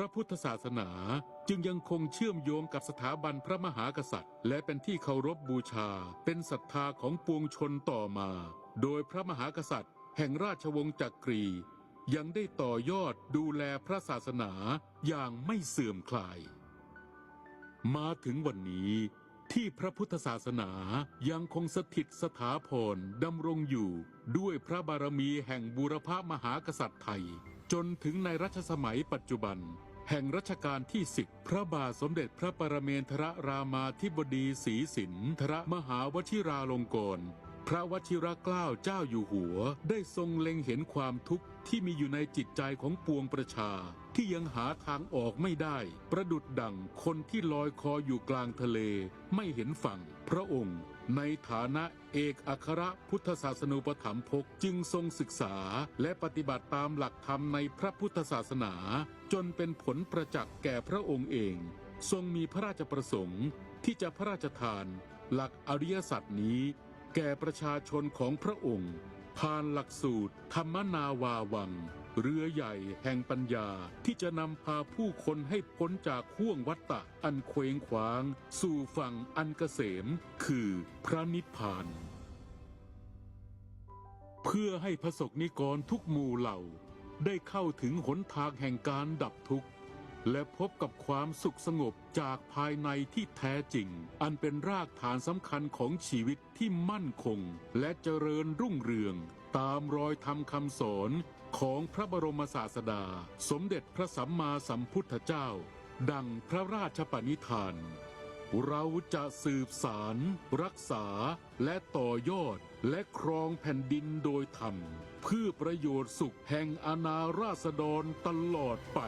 ระพุทธศาสนาจึงยังคงเชื่อมโยงกับสถาบันพระมหากษัตริย์ และเป็นที่เคารพบูชา เป็นศรัทธาของปวงชนต่อมา โดยพระมหากษัตริย์ แห่งราชวงศ์จักรี ยังได้ต่อยอดดูแลพระศาสนาอย่างไม่เสื่อมคลาย มาถึงวันนี้ที่พระพุทธศาสนายังคงสถิตสถาพรดำรงอยู่ด้วยพระบารมีแห่งบูรพามหากษัตริย์ไทย จนถึงในรัชสมัยปัจจุบัน แห่งรัชกาลที่สิบพระบาทสมเด็จพระปรเมนทรรามาธิบดีศรีสินทรมหาวชิราลงกร พระวชิรเกล้าเจ้าอยู่หัว ได้ทรงเล็งเห็นความทุกข์ที่มีอยู่ในจิตใจของปวงประชา ที่ยังหาทางออกไม่ได้ ประดุดดั่งคนที่ลอยคออยู่กลางทะเล ไม่เห็นฝั่ง พระองค์ในฐานะเอกอัครพุทธศาสนูปถัมภกจึงทรงศึกษาและปฏิบัติตามหลักธรรมในพระพุทธศาสนา จนเป็นผลประจักษ์แก่พระองค์เอง ทรงมีพระราชประสงค์ที่จะพระราชทาน หลักอริยสัจนี้ แก่ประชาชนของพระองค์ ผ่านหลักสูตร ธรรมนาวาวัง เรือใหญ่แห่งปัญญาที่จะนำพาผู้คนให้พ้นจากห่วงวัฏฏะอันเคว้งคว้าง สู่ฝั่งอันเกษม คือพระนิพพาน เพื่อให้พระสกนิกรทุกหมู่เหล่า ได้เข้าถึงหนทางแห่งการดับทุกข์ และพบกับความสุขสงบจากภายในที่แท้จริง อันเป็นรากฐานสำคัญของชีวิตที่มั่นคง และเจริญรุ่งเรือง ตามรอยธรรมคำสอนของพระบรมศาสดา สมเด็จพระสัมมาสัมพุทธเจ้า ดังพระราชปณิธาน เราจะสืบสาร รักษาและต่อยอดและครองแผ่นดินโดยธรรม เพื่อประโยชน์สุขแห่งอาณาราษฎรตลอดไป